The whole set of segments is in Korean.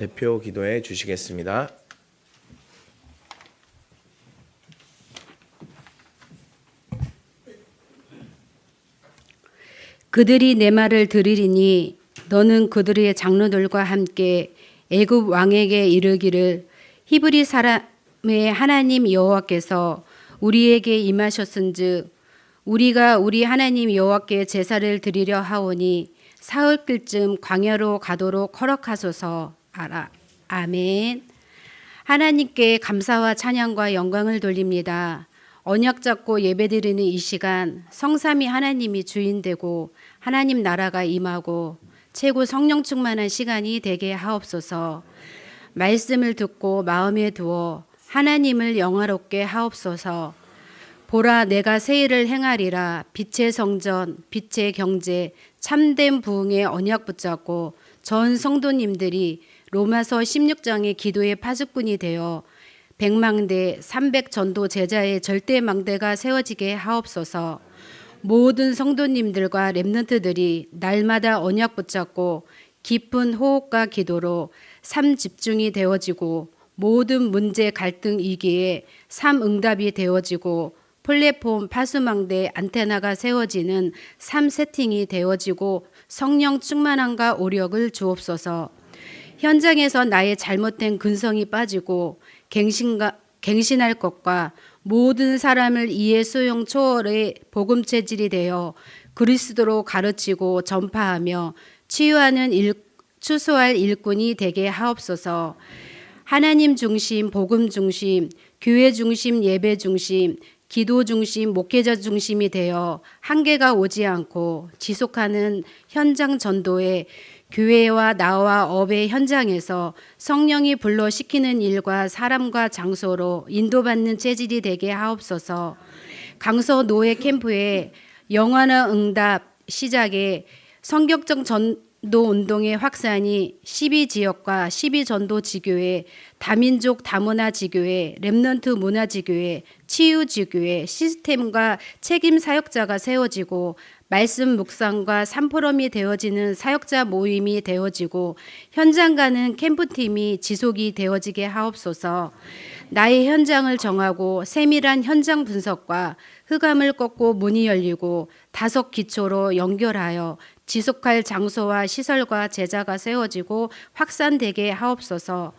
대표 기도해 주시겠습니다. 그들이 내 말을 들으리니 너는 그들의 장로들과 함께 애굽 왕에게 이르기를 히브리 사람의 하나님 여호와께서 우리에게 임하셨은즉 우리가 우리 하나님 여호와께 제사를 드리려 하오니 사흘 길쯤 광야로 가도록 허락하소서 알아 아멘 하나님께 감사와 찬양과 영광을 돌립니다. 언약 잡고 예배드리는 이 시간 성삼위 하나님이 주인 되고 하나님 나라가 임하고 최고 성령 충만한 시간이 되게 하옵소서. 말씀을 듣고 마음에 두어 하나님을 영화롭게 하옵소서. 보라 내가 새 일을 행하리라 빛의 성전 빛의 경제 참된 부흥의 언약 붙잡고 전 성도님들이 로마서 16장의 기도의 파수꾼이 되어 백망대 300 전도 제자의 절대 망대가 세워지게 하옵소서. 모든 성도님들과 렘넌트들이 날마다 언약 붙잡고 깊은 호흡과 기도로 삶 집중이 되어지고 모든 문제 갈등 위기에 삶 응답이 되어지고 플랫폼 파수망대 안테나가 세워지는 삶 세팅이 되어지고 성령 충만함과 오력을 주옵소서. 현장에서 나의 잘못된 근성이 빠지고 갱신가, 갱신할 것과 모든 사람을 이해 소용 초월의 복음 체질이 되어 그리스도로 가르치고 전파하며 치유하는 일, 추수할 일꾼이 되게 하옵소서. 하나님 중심, 복음 중심, 교회 중심, 예배 중심, 기도 중심, 목회자 중심이 되어 한계가 오지 않고 지속하는 현장 전도에 교회와 나와 업의 현장에서 성령이 불러 시키는 일과 사람과 장소로 인도받는 체질이 되게 하옵소서. 강서 노예 캠프에 영원한 응답 시작에 성격적 전 도 운동의 확산이 12지역과 12전도 지교회, 다민족 다문화 지교회, 렘넌트 문화 지교회, 치유 지교회 시스템과 책임 사역자가 세워지고 말씀 묵상과 삼포럼이 되어지는 사역자 모임이 되어지고 현장 가는 캠프팀이 지속이 되어지게 하옵소서. 나의 현장을 정하고 세밀한 현장 분석과 흑암을 꺾고 문이 열리고 다섯 기초로 연결하여 지속할 장소와 시설과 제자가 세워지고 확산되게 하옵소서.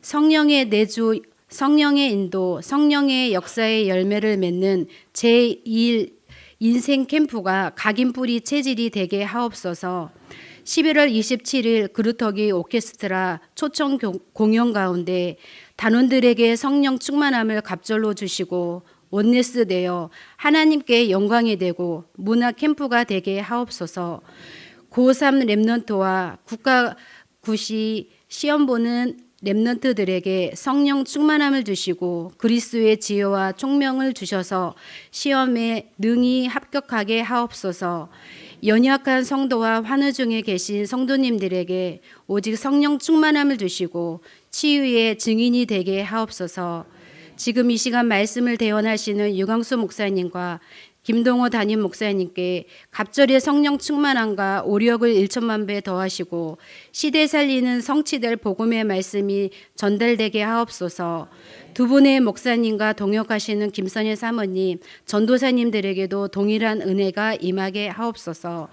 성령의 내주 성령의 인도, 성령의 역사의 열매를 맺는 제1 인생 캠프가 각인뿌리 체질이 되게 하옵소서. 11월 27일 그루터기 오케스트라 초청 교- 공연 가운데 단원들에게 성령 충만함을 갑절로 주시고 원네스 되어 하나님께 영광이 되고 문화 캠프가 되게 하옵소서. 고3 랩넌트와 국가 구시 시험 보는 렘넌트들에게 성령 충만함을 주시고 그리스도의 지혜와 총명을 주셔서 시험에 능히 합격하게 하옵소서. 연약한 성도와 환우 중에 계신 성도님들에게 오직 성령 충만함을 주시고 치유의 증인이 되게 하옵소서. 지금 이 시간 말씀을 대원하시는 유광수 목사님과 김동호 담임 목사님께 갑절의 성령 충만함과 오력을 일천만 배 더하시고 시대 살리는 성취될 복음의 말씀이 전달되게 하옵소서. 두 분의 목사님과 동역하시는 김선희 사모님, 전도사님들에게도 동일한 은혜가 임하게 하옵소서.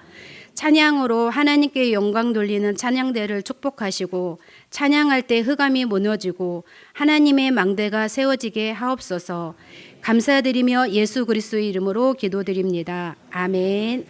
찬양으로 하나님께 영광 돌리는 찬양대를 축복하시고 찬양할 때 흑암이 무너지고 하나님의 망대가 세워지게 하옵소서. 감사드리며 예수 그리스도의 이름으로 기도드립니다. 아멘.